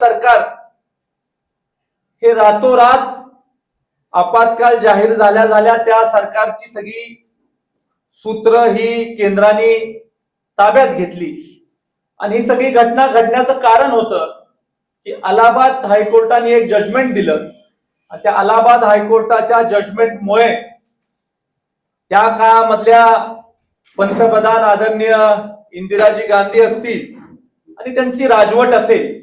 सरकार. हे रातोरात आपत्काल जाहीर झाल्या झाल्या त्या सरकारची सगळी सूत्र ही केंद्राने ताब्यात घेतली. आणि ही सगळी घटना घडण्याचं कारण होतं की अलाहाबाद हायकोर्टाने एक जजमेंट दिलं. आणि त्या अलाहाबाद हायकोर्टाच्या जजमेंटमुळे त्या काळामधल्या पंतप्रधान आदरणीय इंदिराजी गांधी असतील आणि त्यांची राजवट असेल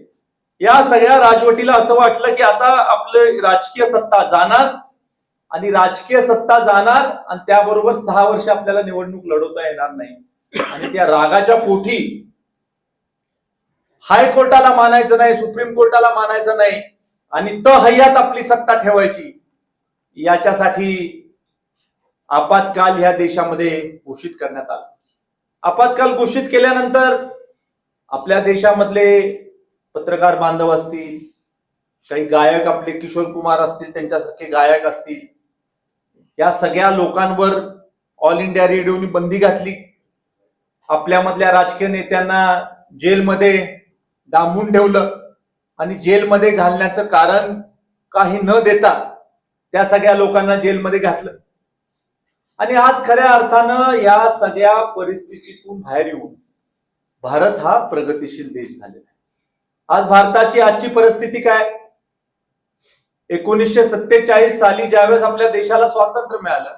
या सगळ्या राजवटीला असं वाटलं की आता आपलं राजकीय सत्ता जाणार आणि राजकीय सत्ता जाणार आणि त्याबरोबर सहा वर्ष आपल्याला निवडणूक लढवता येणार नाही. आणि त्या रागाच्या पोटी हायकोर्टाला मानायचं नाही सुप्रीम कोर्टाला मानायचं नाही आणि त हय्यात आपली सत्ता ठेवायची याच्यासाठी आपत्काल ह्या देशामध्ये घोषित करण्यात आला. आपत्काल घोषित केल्यानंतर आपल्या देशामधले पत्रकार बांधव असतील काही गायक आपले किशोर कुमार असतील त्यांच्यासारखे गायक असतील या सगळ्या लोकांवर ऑल इंडिया रेडिओनी बंदी घातली. आपल्यामधल्या राजकीय नेत्यांना जेलमध्ये डांबून ठेवलं आणि जेलमध्ये घालण्याचं कारण काही न देता त्या सगळ्या लोकांना जेलमध्ये घातलं. आणि आज खऱ्या अर्थानं या सगळ्या परिस्थितीतून बाहेर येऊन भारत हा प्रगतीशील देश झालेला आहे. आज भारताची आजची परिस्थिती काय? एकोणीसशे सत्तेचाळीस साली ज्यावेळेस आपल्या देशाला स्वातंत्र्य मिळालं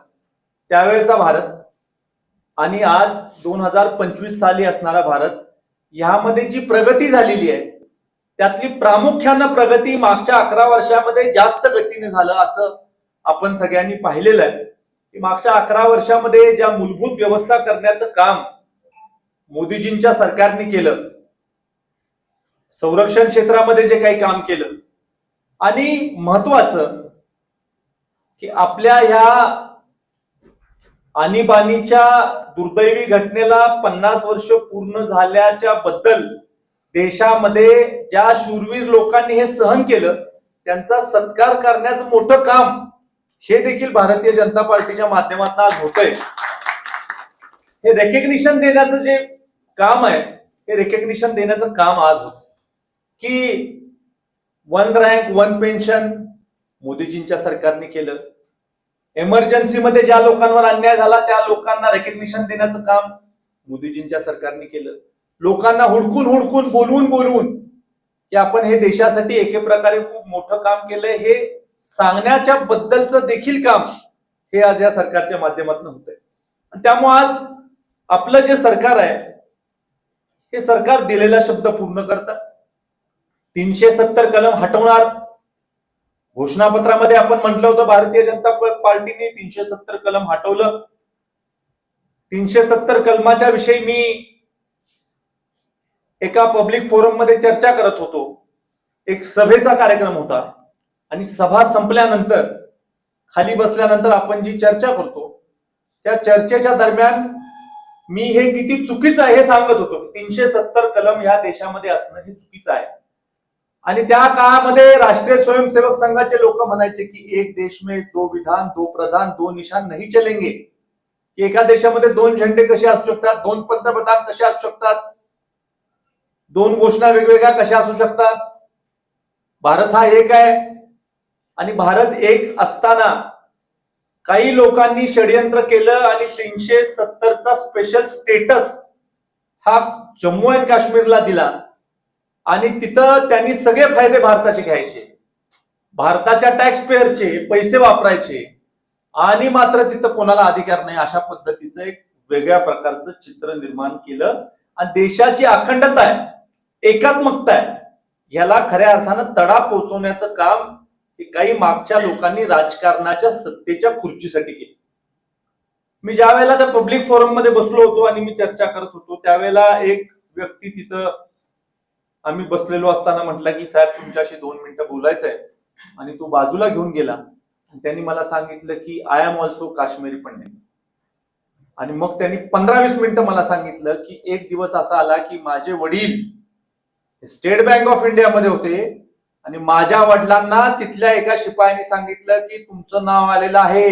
त्यावेळेचा भारत. आणि आज दोन हजार पंचवीस साली असणारा भारत ह्यामध्ये जी प्रगती झालेली आहे त्यातली प्रामुख्यानं प्रगती मागच्या अकरा वर्षामध्ये जास्त गतीने झालं असं आपण सगळ्यांनी पाहिलेलं आहे. की मागच्या अकरा वर्षामध्ये ज्या मूलभूत व्यवस्था करण्याचं काम मोदीजींच्या सरकारने केलं संरक्षण क्षेत्रामध्ये जे काही काम केलं आणि महत्वाचं की आपल्या ह्या आणीबाणीच्या दुर्दैवी घटनेला पन्नास वर्ष पूर्ण झाल्याच्या बद्दल देशामध्ये ज्या शूरवीर लोकांनी हे सहन केलं त्यांचा सत्कार करण्याचं मोठं काम हे देखील भारतीय जनता पार्टीच्या माध्यमातून आज होतंय. हे रेकग्निशन देण्याचं जे काम आहे हे रेकग्निशन देण्याचं काम आज होत की वन रँक वन पेन्शन मोदीजींच्या सरकारने केलं. एमर्जन्सीमध्ये ज्या लोकांवर अन्याय झाला त्या लोकांना रेकग्निशन देण्याचं काम मोदीजींच्या सरकारने केलं. लोकांना हुडकून हुडकून बोलवून बोलवून की आपण हे देशासाठी एके प्रकारे खूप मोठं काम केलंय हे सांगण्याच्या बद्दलचं देखील काम हे आज या सरकारच्या माध्यमातून होत आहे त्यामुळे आज आपलं जे सरकार आहे हे सरकार दिलेला शब्द पूर्ण करतात. तीनशे सत्तर कलम हटवणार. घोषणापत्रामध्ये आपण म्हटलं होतं भारतीय जनता पार्टीने तीनशे सत्तर कलम हटवलं. तीनशे सत्तर कलमाच्या विषयी मी एका पब्लिक फोरममध्ये चर्चा करत होतो. एक सभेचा कार्यक्रम होता. आणि सभा संपल्यानंतर खाली बसल्यानंतर आपण जी चर्चा करतो त्या चर्चेच्या दरम्यान मी हे किती चुकीचं आहे हे सांगत होतो. तीनशे सत्तर कलम या देशामध्ये असणं हे चुकीचं आहे. आणि त्या काळामध्ये राष्ट्रीय स्वयंसेवक संघाचे लोक म्हणायचे की एक देश में दो विधान दो प्रधान दो निशान नाही चलेंगे. की एका देशामध्ये दोन झेंडे कसे असू शकतात दोन पंतप्रधान कसे असू शकतात दोन घोषणा वेगवेगळ्या कशा असू शकतात. भारत हा एक आहे. आणि भारत एक असताना काही लोकांनी षडयंत्र केलं आणि तीनशे सत्तरचा स्पेशल स्टेटस हा जम्मू अँड काश्मीरला दिला. आणि तिथं त्यांनी सगळे फायदे भारताचे घ्यायचे. भारताच्या टॅक्स पेअरचे पैसे वापरायचे. आणि मात्र तिथं कोणाला अधिकार नाही अशा पद्धतीचं एक वेगळ्या प्रकारचं चित्र निर्माण केलं. आणि देशाची अखंडता आहे एकात्मकता आहे. ह्याला खऱ्या अर्थानं तडा पोहोचवण्याचं काम हे काही मागच्या लोकांनी राजकारणाच्या सत्तेच्या खुर्चीसाठी केलं. मी ज्या वेळेला त्या पब्लिक फोरममध्ये बसलो होतो आणि मी चर्चा करत होतो त्यावेळेला एक व्यक्ती तिथं आम्ही बसलेलो असताना म्हटलं की साहेब तुमच्याशी दोन मिनिटं बोलायचं आहे आणि तो बाजूला घेऊन गेला. त्यांनी मला सांगितलं की I am also Kashmiri Pandit आणि मग त्यांनी पंधरा वीस मिनिटं मला सांगितलं की एक दिवस असा आला की माझे वडील स्टेट बँक ऑफ इंडियामध्ये होते आणि माझ्या वडिलांना तिथल्या एका शिपायाने सांगितलं की तुमचं नाव आलेलं आहे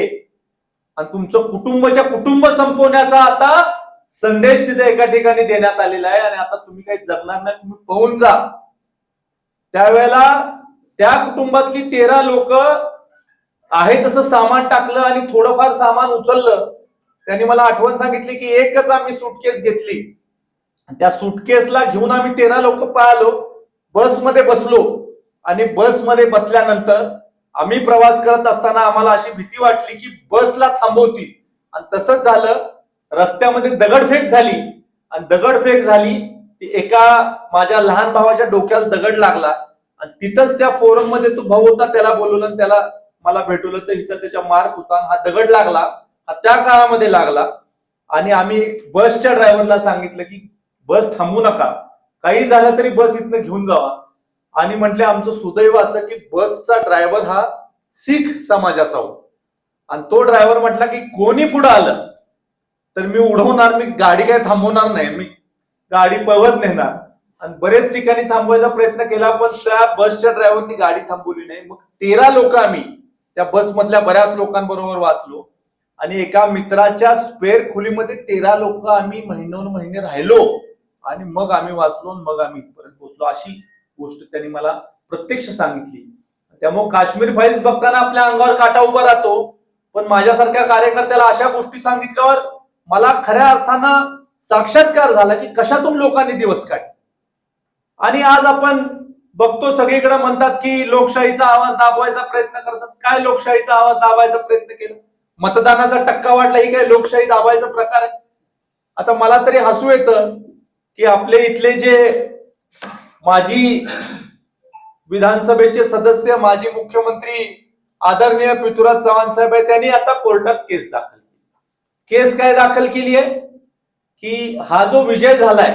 आणि तुमचं कुटुंबच्या कुटुंब संपवण्याचा आता संदेश तिथे एका ठिकाणी देण्यात आलेला आहे आणि आता तुम्ही काही जगणार नाही तुम्ही पळून जा. त्यावेळेला त्या कुटुंबातली तेरा लोक आहे तसं सामान टाकलं आणि थोडंफार सामान उचललं. त्यांनी मला आठवण सांगितली की एकच आम्ही सुटकेस घेतली. त्या सुटकेसला घेऊन आम्ही तेरा लोक पळालो बसमध्ये बसलो. आणि बसमध्ये बसल्यानंतर आम्ही प्रवास करत असताना आम्हाला अशी भीती वाटली की बसला थांबवतील. आणि तसंच झालं. रस्त्यामध्ये दगडफेक झाली. आणि दगडफेक झाली ती एका माझ्या लहान भावाच्या डोक्याला दगड लागला. आणि तिथंच त्या फोरममध्ये तो भाऊ होता त्याला बोलवलं आणि त्याला मला भेटवलं. तर इथं त्याच्या मार्क होता हा दगड लागला. हा त्या काळामध्ये लागला. आणि आम्ही बसच्या ड्रायव्हरला सांगितलं की बस थांबू नका. काही झालं तरी बस इथनं घेऊन जावा. आणि म्हटले आमचं सुदैव असं की बसचा ड्रायव्हर हा सिख समाजाचा होता. आणि तो ड्रायव्हर म्हटला की कोणी पुढे आलं? तर मी उडवणार मी गाडी काय थांबवणार नाही मी गाडी पळवत नेणार. आणि बरेच ठिकाणी थांबवायचा प्रयत्न केला पण त्या बसच्या ड्रायव्हरनी गाडी थांबवली नाही. मग तेरा लोक आम्ही त्या बसमधल्या बऱ्याच लोकांबरोबर वाचलो. आणि एका मित्राच्या स्पेअर खोलीमध्ये तेरा लोक आम्ही महिनोन महिने राहिलो. आणि मग आम्ही वाचलो मग आम्ही इथपर्यंत पोहोचलो. अशी गोष्ट त्यांनी मला प्रत्यक्ष सांगितली. त्यामुळे काश्मीर फाईल्स बघताना आपल्या अंगावर काटा उभा राहतो. पण माझ्यासारख्या कार्यकर्त्याला अशा गोष्टी सांगितल्यावर मला खऱ्या अर्थानं साक्षात्कार झाला की कशातून लोकांनी दिवस काय आणि आज आपण बघतो सगळीकडे म्हणतात की लोकशाहीचा आवाज दाबवायचा प्रयत्न करतात. काय लोकशाहीचा आवाज दाबायचा प्रयत्न केला? मतदानाचा टक्का वाढला ही काय लोकशाही दाबायचा प्रकार आहे? आता मला तरी हसू येतं की आपले इथले जे माजी विधानसभेचे सदस्य माजी मुख्यमंत्री आदरणीय पृथ्वीराज चव्हाण साहेब आहे त्यांनी आता कोर्टात केस दाखल केस काय दाखल केली आहे की हा जो विजय झालाय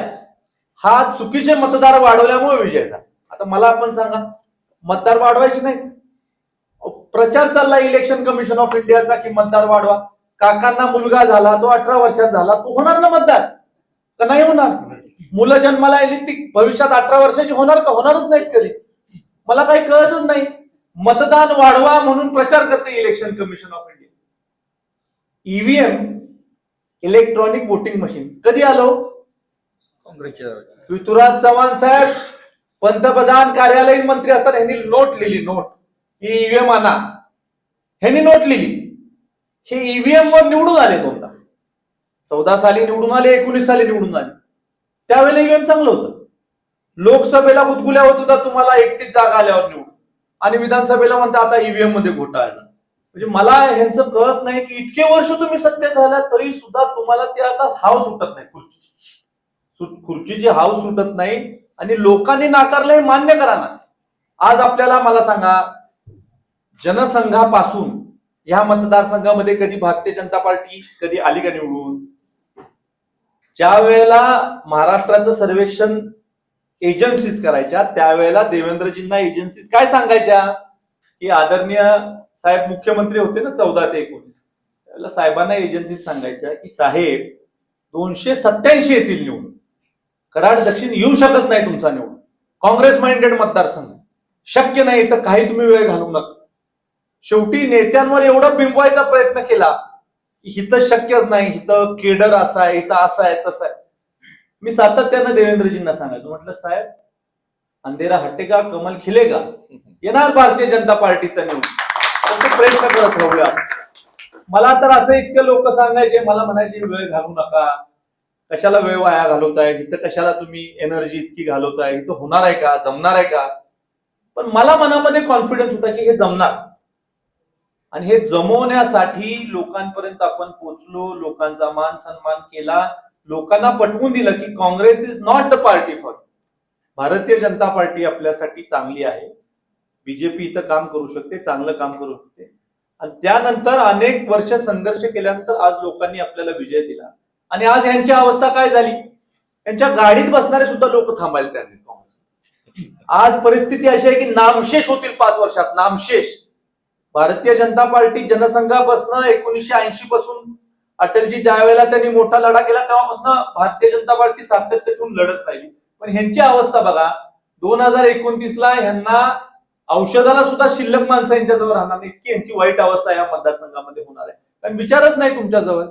हा चुकीचे मतदार वाढवल्यामुळे विजय झाला. आता मला आपण सांगा मतदार वाढवायचे नाही प्रचार चालला इलेक्शन कमिशन ऑफ इंडियाचा की मतदार वाढवा. काकांना मुलगा झाला तो अठरा वर्षात झाला तो होणार ना मतदार? का नाही होणार? मुलं जन्माला येईल ती भविष्यात अठरा वर्षाची होणार का? होणारच नाहीत कधी. मला काही कळतच नाही. मतदान वाढवा म्हणून प्रचार करते election commission of India. EVM electronic voting machine कधी आलो? पृथ्वीराज चव्हाण साहेब पंतप्रधान कार्यालयीन मंत्री असताना ह्यांनी नोट लिहिली नोट ही ईव्हीएम आणा. ह्यांनी नोट लिहिली. हे ईव्हीएम वर निवडून आले दोनदा. चौदा साली निवडून आले एकोणीस साली निवडून आले. त्यावेळेला ईव्हीएम चांगलं होतं. लोकसभेला गुदगुल्या होत होता तुम्हाला एकटीच जागा आल्यावर निवडून. आणि विधानसभेला म्हणता आता ईव्हीएममध्ये घोटाळा झाला. म्हणजे मला ह्यांचं कळत नाही की इतके वर्ष तुम्ही सत्तेत झाला तरी सुद्धा तुम्हाला ते आता हाव सुटत नाही खुर्ची. खुर्चीची हाव सुटत नाही आणि लोकांनी नाकारलं हे मान्य करा ना. आज आपल्याला मला सांगा जनसंघापासून ह्या मतदारसंघामध्ये कधी भारतीय जनता पार्टी कधी आली का निवडून? ज्या वेळेला महाराष्ट्राचं सर्वेक्षण एजन्सीज करायच्या त्यावेळेला देवेंद्रजींना एजन्सीज काय सांगायच्या? की आदरणीय साहेब मुख्यमंत्री होते ना चौदा ते एकोणीस. त्याला साहेबांना एजन्सीत सांगायच्या की साहेब दोनशे सत्याऐंशी येतील निवडून. कराड दक्षिण येऊ शकत नाही तुमचा निवडून. काँग्रेस माइंडेड मतदारसंघ. शक्य नाही तर काही तुम्ही वेळ घालू नका. शेवटी नेत्यांवर एवढा बिंबवायचा प्रयत्न केला की हिथं शक्यच नाही हिथं केडर असा आहे इथं असं आहे तसा आहे. मी सातत्यानं देवेंद्रजींना सांगायचो म्हटलं साहेब अंधेरा हटेगा कमल खिलेगा. येणार भारतीय जनता पार्टीचा निवडून. फक्त प्रयत्न करत राहूया? मला तर असं इतकं लोक सांगायचे मला म्हणायचे वेळ घालू नका. कशाला वेळ वाया घालवताय? इथं कशाला तुम्ही एनर्जी इतकी घालवताय? इथं होणार आहे का? जमणार आहे का? पण मला मनामध्ये कॉन्फिडन्स होता की हे जमणार. आणि हे जमवण्यासाठी लोकांपर्यंत आपण पोचलो लोकांचा मान सन्मान केला लोकांना पटवून दिलं की Congress is not the party for Bharatiya Janata party आपल्यासाठी चांगली आहे. बीजेपी इथं काम करू शकते चांगलं काम करू शकते. आणि त्यानंतर अनेक वर्ष संघर्ष केल्यानंतर आज लोकांनी आपल्याला विजय दिला. आणि आज यांची अवस्था काय झाली? यांच्या गाडीत बसणारे सुद्धा लोक थांबायला त्यांनी काँग्रेस आज परिस्थिती अशी आहे की नामशेष होतील पाच वर्षात नामशेष. भारतीय जनता पार्टी जनसंघापासून एकोणीसशे ऐंशी पासून अटलजी ज्या वेळेला त्यांनी मोठा लढा केला तेव्हापासून भारतीय जनता पार्टी सातत्यातून लढत राहिली. पण ह्यांची अवस्था बघा दोन हजार एकोणतीस ला ह्यांना औषधाला सुद्धा शिल्लक माणसं यांच्याजवळ राहणार नाही. इतकी यांची वाईट अवस्था या मतदारसंघामध्ये होणार आहे. कारण विचारच नाही तुमच्याजवळ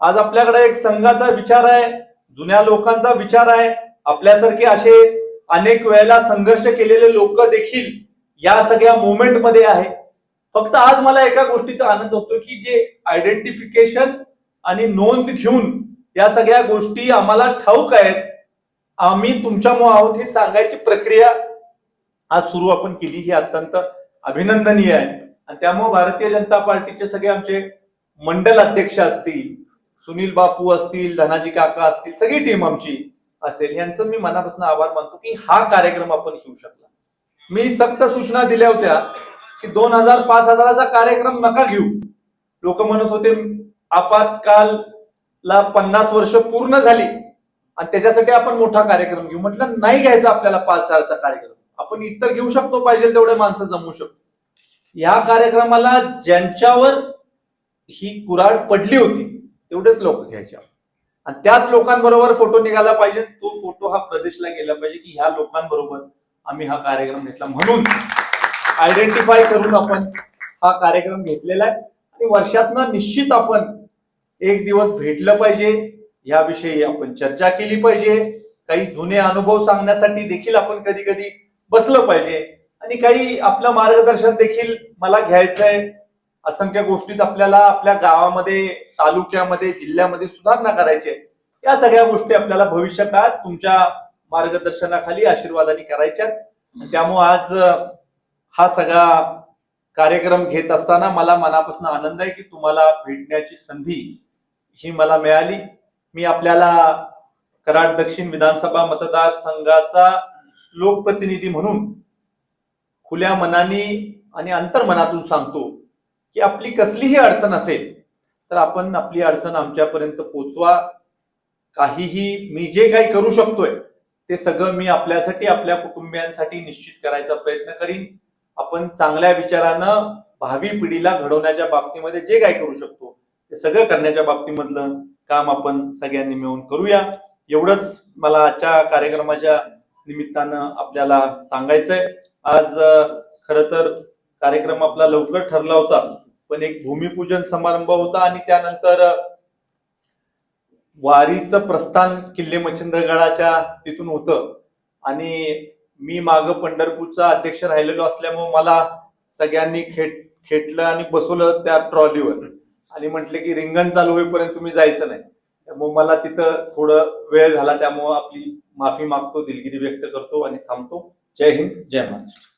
आज आपल्याकडे एक संघाचा विचार आहे जुन्या लोकांचा विचार आहे. आपल्यासारखे असे अनेक वेळेला संघर्ष केलेले लोक देखील या सगळ्या मुवमेंटमध्ये आहे. फक्त आज मला एका गोष्टीचा आनंद होतो की जे आयडेंटिफिकेशन आणि नोंद घेऊन या सगळ्या गोष्टी आम्हाला ठाऊक आहेत आम्ही तुमच्यामुळे आहोत ही सांगायची प्रक्रिया आज सुरू आपण केली ही अत्यंत अभिनंदनीय आहे. आणि त्यामुळे भारतीय जनता पार्टीचे सगळे आमचे मंडल अध्यक्ष असतील सुनील बापू असतील धनाजी काका असतील सगळी टीम आमची असेल यांचं मी मनापासून आभार मानतो की हा कार्यक्रम आपण घेऊ शकला. मी सक्त सूचना दिल्या होत्या की दोन हजार पाच हजाराचा कार्यक्रम नका घेऊ. लोक म्हणत होते आपत्कालला पन्नास वर्ष पूर्ण झाली आणि त्याच्यासाठी आपण मोठा कार्यक्रम घेऊ. म्हटलं नाही घ्यायचा आपल्याला पाच हजाराचा कार्यक्रम. आपण इतर घेऊ शकतो पाहिजे तेवढे माणसं जमू शकतो. या कार्यक्रमाला ज्यांच्यावर ही कुराड पडली होती तेवढेच लोक घ्यायचे. आणि त्याच लोकांबरोबर फोटो निघाला पाहिजे तो फोटो हा प्रदेशला गेला पाहिजे की ह्या लोकांबरोबर आम्ही हा कार्यक्रम घेतला. म्हणून आयडेंटिफाय करून आपण हा कार्यक्रम घेतलेला आहे. आणि वर्षातनं निश्चित आपण एक दिवस भेटलं पाहिजे याविषयी आपण चर्चा केली पाहिजे. काही जुने अनुभव सांगण्यासाठी देखील आपण कधी कधी बसलं पाहिजे. आणि काही आपलं मार्गदर्शन देखील मला घ्यायचं आहे. असंख्य गोष्टीत आपल्याला आपल्या गावामध्ये तालुक्यामध्ये जिल्ह्यामध्ये सुधारणा करायची आहे. या सगळ्या गोष्टी आपल्याला भविष्य काळात तुमच्या मार्गदर्शनाखाली आशीर्वादाने करायच्या त्यामुळे आज हा सगळा कार्यक्रम घेत असताना मला मनापासून आनंद आहे की तुम्हाला भेटण्याची संधी ही मला मिळाली. मी आपल्याला कराड दक्षिण विधानसभा मतदारसंघाचा लोकप्रतिनिधी म्हणून खुल्या मनाने आणि अंतर्मनातून सांगतो की आपली कसलीही अडचण असेल तर आपण आपली अडचण आमच्यापर्यंत पोचवा. काहीही मी जे काही करू शकतोय ते सगळं मी आपल्यासाठी आपल्या कुटुंबियांसाठी निश्चित करायचा प्रयत्न करीन. आपण चांगल्या विचारानं भावी पिढीला घडवण्याच्या बाबतीमध्ये जे काही करू शकतो ते सगळं करण्याच्या बाबतीमधलं काम आपण सगळ्यांनी मिळून करूया. एवढंच मला आजच्या कार्यक्रमाच्या निमित्तानं आपल्याला सांगायचंय. आज खर तर कार्यक्रम आपला लवकर ठरला होता पण एक भूमिपूजन समारंभ होता आणि त्यानंतर वारीचं प्रस्थान किल्ले मच्छिंद्रगडाच्या तिथून होतं. आणि मी माग पंढरपूरचा अध्यक्ष राहिलेलो असल्यामुळे मला सगळ्यांनी खेट खेटलं आणि बसवलं त्या ट्रॉलीवर. आणि म्हटलं की रिंगण चालू होईपर्यंत तुम्ही जायचं नाही. त्यामुळे मला तिथं थोडं वेळ झाला त्यामुळं आपली माफी मागतो दिलगिरी व्यक्त करतो आणि थांबतो. जय हिंद जय महाराष्ट्र.